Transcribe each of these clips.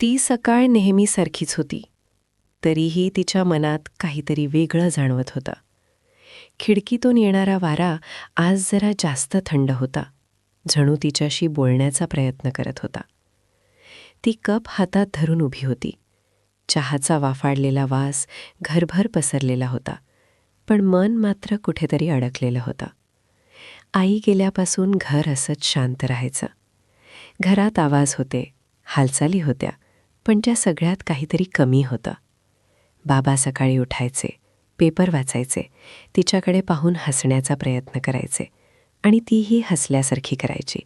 ती सकाळ नेहमीसारखीच होती. तरीही तिच्या मनात काहीतरी वेगळं जाणवत होतं. खिडकीतून येणारा वारा आज जरा जास्त थंड होता. जणू तिच्याशी बोलण्याचा प्रयत्न करत होता. ती कप हातात धरून उभी होती. चहाचा वाफाडलेला वास घरभर पसरलेला होता. पण मन मात्र कुठेतरी अडकलेलं होतं. आई गेल्यापासून घर असंच शांत राहायचं. घरात आवाज होते हालचाली होत्या. पण त्या सगळ्यात काहीतरी कमी होतं. बाबा सकाळी उठायचे पेपर वाचायचे तिच्याकडे पाहून हसण्याचा प्रयत्न करायचे आणि तीही हसल्यासारखी करायची.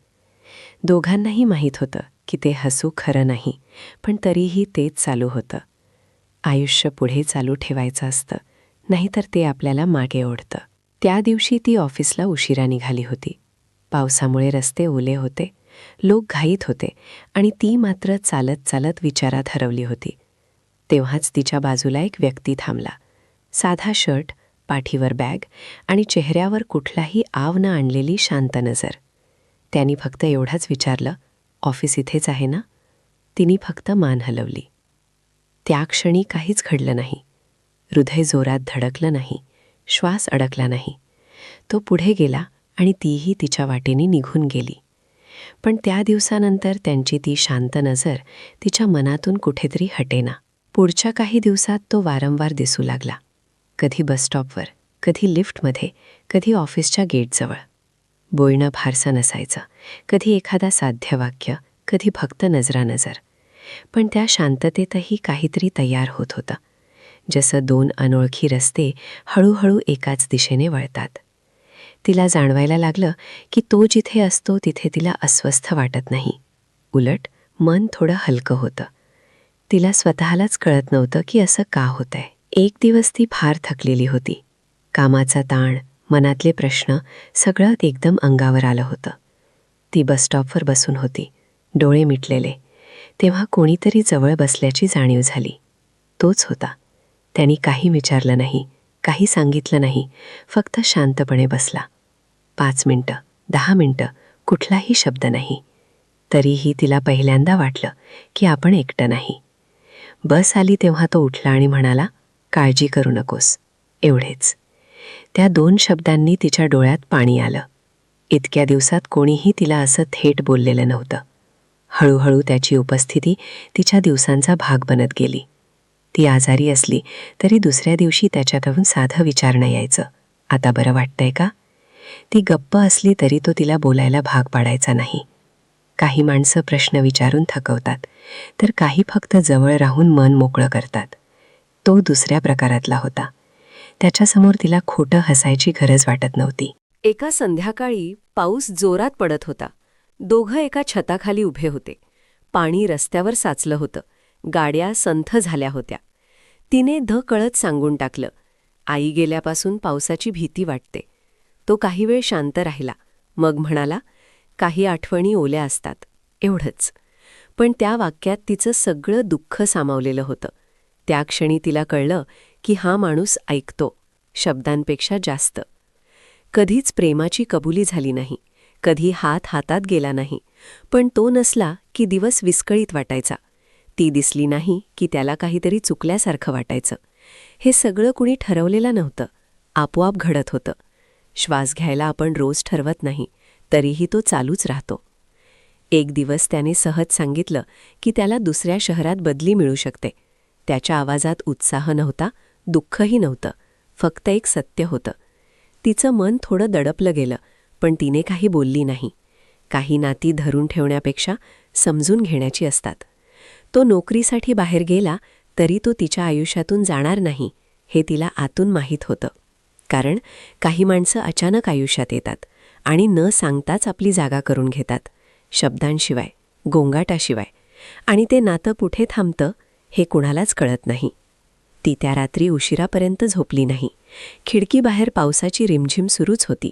दोघांनाही माहीत होतं की ते हसू खरं नाही पण तरीही तेच चालू होतं. आयुष्य पुढे चालू ठेवायचं असतं नाहीतर ते आपल्याला मागे ओढतं. त्या दिवशी ती ऑफिसला उशिरा निघाली होती. पावसामुळे रस्ते ओले होते लोक घाईत होते आणि ती मात्र चालत चालत विचारात हरवली होती. तेव्हाच तिच्या बाजूला एक व्यक्ती थांबला. साधा शर्ट पाठीवर बॅग आणि चेहऱ्यावर कुठलाही आव न आणलेली शांत नजर. त्यांनी फक्त एवढाच विचारलं ऑफिस इथेच आहे ना? तिने फक्त मान हलवली. त्या क्षणी काहीच घडलं नाही. हृदय जोरात धडकलं नाही. श्वास अडकला नाही. तो पुढे गेला आणि तीही तिच्या वाटेने निघून गेली. पण त्या दिवसानंतर त्यांची ती शांत नजर तिच्या मनातून कुठेतरी हटेना. पुढच्या काही दिवसात तो वारंवार दिसू लागला. कधी बसस्टॉपवर कधी लिफ्टमध्ये कधी ऑफिसच्या गेटजवळ. बोलणं फारसं नसायचं. कधी एखादा साध्य वाक्य कधी फक्त नजरानजर. पण त्या शांततेतही काहीतरी तयार होत होतं. जसं दोन अनोळखी रस्ते हळूहळू एकाच दिशेने वळतात. तिला जाणवायला लागलं की तो जिथे असतो तिथे तिला अस्वस्थ वाटत नाही. उलट मन थोडं हलकं होतं. तिला स्वतःलाच कळत नव्हतं की असं का होतंय. एक दिवस ती फार थकलेली होती. कामाचा ताण मनातले प्रश्न सगळं एकदम अंगावर आलं होतं. ती बसस्टॉपवर बसून होती. डोळे मिटलेले. तेव्हा कोणीतरी जवळ बसल्याची जाणीव झाली. तोच होता. त्यांनी काही विचारलं नाही काही सांगितलं नाही फक्त शांतपणे बसला. पाच मिनटं दहा मिनटं कुठलाही शब्द नाही. तरीही तिला पहिल्यांदा वाटलं की आपण एकटं नाही. बस आली तेव्हा तो उठला आणि म्हणाला काळजी करू नकोस. एवढेच. त्या दोन शब्दांनी तिच्या डोळ्यात पाणी आलं. इतक्या दिवसात कोणीही तिला असं थेट बोललेलं नव्हतं. हळूहळू त्याची उपस्थिती तिच्या दिवसांचा भाग बनत गेली. ती आजारी असली तरी दुसऱ्या दिवशी त्याच्याकडून साधं विचारणं यायचं. आता बरं वाटतंय का? ती गप्प असली तरी तो तिला बोलायला भाग पाडायचा नाही. काही माणसं प्रश्न विचारून थकवतात तर काही फक्त जवळ राहून मन मोकळं करतात. तो दुसऱ्या प्रकारातला होता. त्याच्यासमोर तिला खोटं हसायची गरज वाटत नव्हती. एका संध्याकाळी पाऊस जोरात पडत होता. दोघं एका छताखाली उभे होते. पाणी रस्त्यावर साचलं होतं. गाड्या संथ झाल्या होत्या. तिने ध कळत सांगून टाकलं आई गेल्यापासून पावसाची भीती वाटते. तो काही वेळ शांत राहिला. मग म्हणाला काही आठवणी ओल्या असतात एवढंच. पण त्या वाक्यात तिचं सगळं दुःख सामावलेलं होतं. त्या क्षणी तिला कळलं की हा माणूस ऐकतो शब्दांपेक्षा जास्त. कधीच प्रेमाची कबुली झाली नाही कधी हात हातात गेला नाही पण तो नसला की दिवस विस्कळीत वाटायचा. ती दिसली नाही की त्याला काहीतरी चुकल्यासारखं वाटायचं. हे सगळं कुणी ठरवलेलं नव्हतं आपोआप घडत होतं. श्वास घ्यायला आपण रोज ठरवत नाही तरीही तो चालूच राहतो. एक दिवस त्याने सहज सांगितलं की त्याला दुसऱ्या शहरात बदली मिळू शकते. त्याच्या आवाजात उत्साह नव्हता दुःखही नव्हतं फक्त एक सत्य होतं. तिचं मन थोडं दडपलं गेलं पण तिने काही बोलली नाही. काही नाती धरून ठेवण्यापेक्षा समजून घेण्याची असतात. तो नोकरीसाठी बाहेर गेला तरी तो तिच्या आयुष्यातून जाणार नाही हे तिला आतून माहीत होतं. कारण काही माणसं अचानक आयुष्यात येतात आणि न सांगताच आपली जागा करून घेतात शब्दांशिवाय गोंगाटाशिवाय. आणि ते नातं कुठे थांबतं हे कुणालाच कळत नाही. ती त्या रात्री उशिरापर्यंत झोपली नाही. खिडकीबाहेर पावसाची रिमझिम सुरूच होती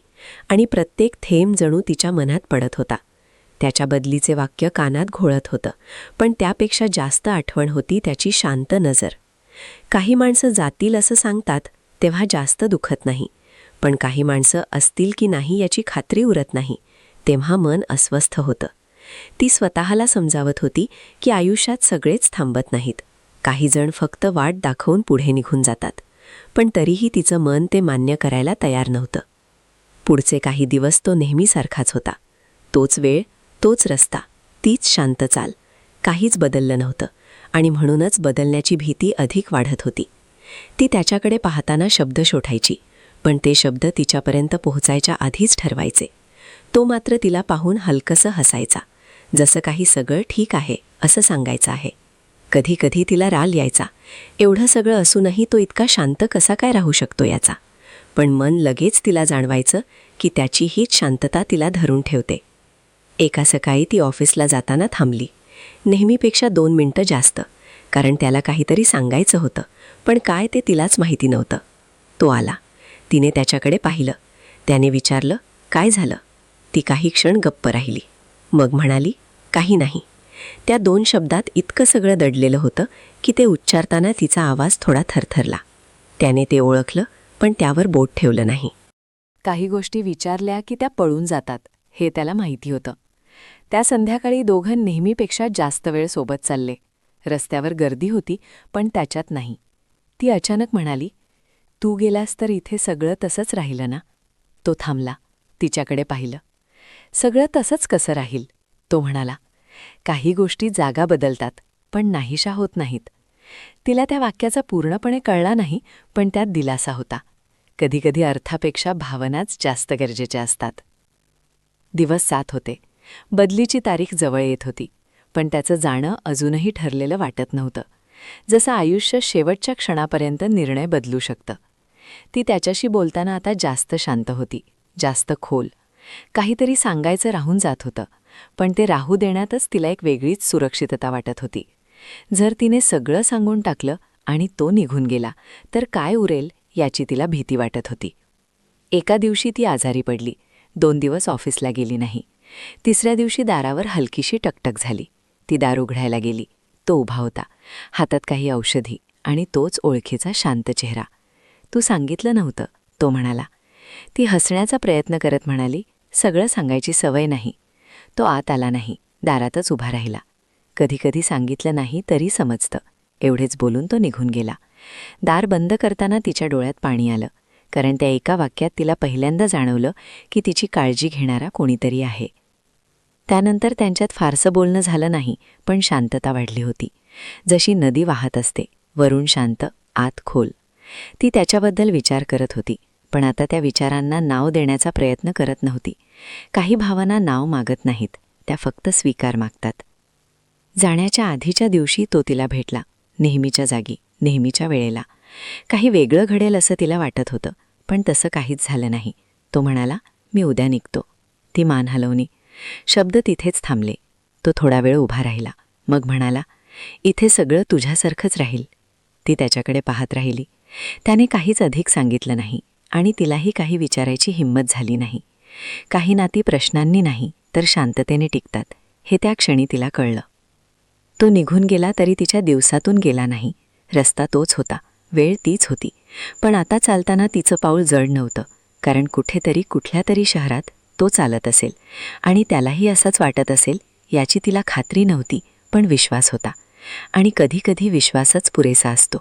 आणि प्रत्येक थेंब जणू तिच्या मनात पडत होता. त्याच्या बदलीचे वाक्य कानात घोळत होतं पण त्यापेक्षा जास्त आठवण होती त्याची शांत नजर. काही माणसं जातील असं सांगतात तेव्हा जास्त दुखत नाही. पण काही माणसं असतील की नाही याची खात्री उरत नाही. तेव्हा मन अस्वस्थ होतं. ती स्वतःला समजावत होती की आयुष्यात सगळेच थांबत नाहीत. काहीजण फक्त वाट दाखवून पुढे निघून जातात. पण तरीही तिचं मन ते मान्य करायला तयार नव्हतं. पुढचे काही दिवस तो नेहमीसारखाच होता. तोच वेळ तोच रस्ता तीच शांत चाल. काहीच बदललं नव्हतं आणि म्हणूनच बदलण्याची भीती अधिक वाढत होती. ती त्याच्याकडे पाहताना शब्द शोधायची पण ते शब्द तिच्यापर्यंत पोहोचायच्या आधीच ठरवायचे. तो मात्र तिला पाहून हलकसं हसायचा. जसं काही सगळं ठीक आहे असं सांगायचं आहे. कधी कधी तिला राल यायचा. एवढं सगळं असूनही तो इतका शांत कसा काय राहू शकतो याचा? पण मन लगेच तिला जाणवायचं की त्याची हीच शांतता तिला धरून ठेवते. एका सकाळी ती ऑफिसला जाताना थांबली. नेहमीपेक्षा दोन मिनटं जास्त. कारण त्याला काहीतरी सांगायचं होतं पण काय ते तिलाच माहिती नव्हतं. तो आला. तिने त्याच्याकडे पाहिलं. त्याने विचारलं काय झालं? ती काही क्षण गप्प राहिली. मग म्हणाली काही नाही. त्या दोन शब्दात इतकं सगळं दडलेलं होतं की ते उच्चारताना तिचा आवाज थोडा थरथरला. त्याने ते ओळखलं पण त्यावर बोट ठेवलं नाही. काही गोष्टी विचारल्या की त्या पळून जातात हे त्याला माहिती होतं. त्या संध्याकाळी दोघं नेहमीपेक्षा जास्त वेळ सोबत चालले. रस्त्यावर गर्दी होती पण त्याच्यात नाही. ती अचानक म्हणाली तू गेलास तर इथे सगळं तसंच राहिलं ना? तो थांबला तिच्याकडे पाहिलं. सगळं तसंच कसं राहील? तो म्हणाला. काही गोष्टी जागा बदलतात पण नाहीशा होत नाहीत. तिला त्या वाक्याचा पूर्णपणे कळला नाही पण त्यात दिलासा होता. कधीकधी अर्थापेक्षा भावनाच जास्त गरजेच्या असतात. दिवस सात होते. बदलीची तारीख जवळ येत होती. पण त्याचं जाणं अजूनही ठरलेलं वाटत नव्हतं. जसं आयुष्य शेवटच्या क्षणापर्यंत निर्णय बदलू शकतं. ती त्याच्याशी बोलताना आता जास्त शांत होती जास्त खोल. काहीतरी सांगायचं राहून जात होतं पण ते राहू देण्यातच तिला एक वेगळीच सुरक्षितता वाटत होती. जर तिने सगळं सांगून टाकलं आणि तो निघून गेला तर काय उरेल याची तिला भीती वाटत होती. एका दिवशी ती आजारी पडली दोन दिवस ऑफिसला गेली नाही. तिसऱ्या दिवशी दारावर हलकीशी टकटक झाली. ती दार उघडायला गेली. तो उभा होता. हातात काही औषधी आणि तोच ओळखीचा शांत चेहरा. तू सांगितलं नव्हतं तो म्हणाला. ती हसण्याचा प्रयत्न करत म्हणाली सगळं सांगायची सवय नाही. तो आत आला नाही दारातच उभा राहिला. कधीकधी सांगितलं नाही तरी समजतं. एवढेच बोलून तो निघून गेला. दार बंद करताना तिच्या डोळ्यात पाणी आलं कारण त्या एका वाक्यात तिला पहिल्यांदा जाणवलं की तिची काळजी घेणारा कोणीतरी आहे. त्यानंतर त्यांच्यात फारसं बोलणं झालं नाही पण शांतता वाढली होती. जशी नदी वाहत असते वरून शांत आत खोल. ती त्याच्याबद्दल विचार करत होती पण आता त्या विचारांना नाव देण्याचा प्रयत्न करत नव्हती. काही भावना नाव मागत नाहीत त्या फक्त स्वीकार मागतात. जाण्याच्या आधीच्या दिवशी तो तिला भेटला नेहमीच्या जागी नेहमीच्या वेळेला. काही वेगळं घडेल असं तिला वाटत होतं पण तसं काहीच झालं नाही. तो म्हणाला मी उद्या निघतो. ती मान हलवणी शब्द तिथेच थांबले. तो थोडा वेळ उभा राहिला. मग म्हणाला इथे सगळं तुझ्यासारखंच राहील. ती त्याच्याकडे पाहत राहिली. त्याने काहीच अधिक सांगितलं नाही आणि तिलाही काही विचारायची हिंमत झाली नाही. काही नाती प्रश्नांनी नाही तर शांततेने टिकतात. हे त्या क्षणी तिला कळलं. तो निघून गेला तरी तिच्या दिवसातून गेला नाही. रस्ता तोच होता. वेळ तीच होती. पण आता चालताना तिचं पाऊल जड नव्हतं कारण कुठेतरी कुठल्या तरी शहरात तो चालत असेल. आणि त्यालाही असंच वाटत असेल याची तिला खात्री नव्हती पण विश्वास होता. आणि कधीकधी विश्वासच पुरेसा असतो.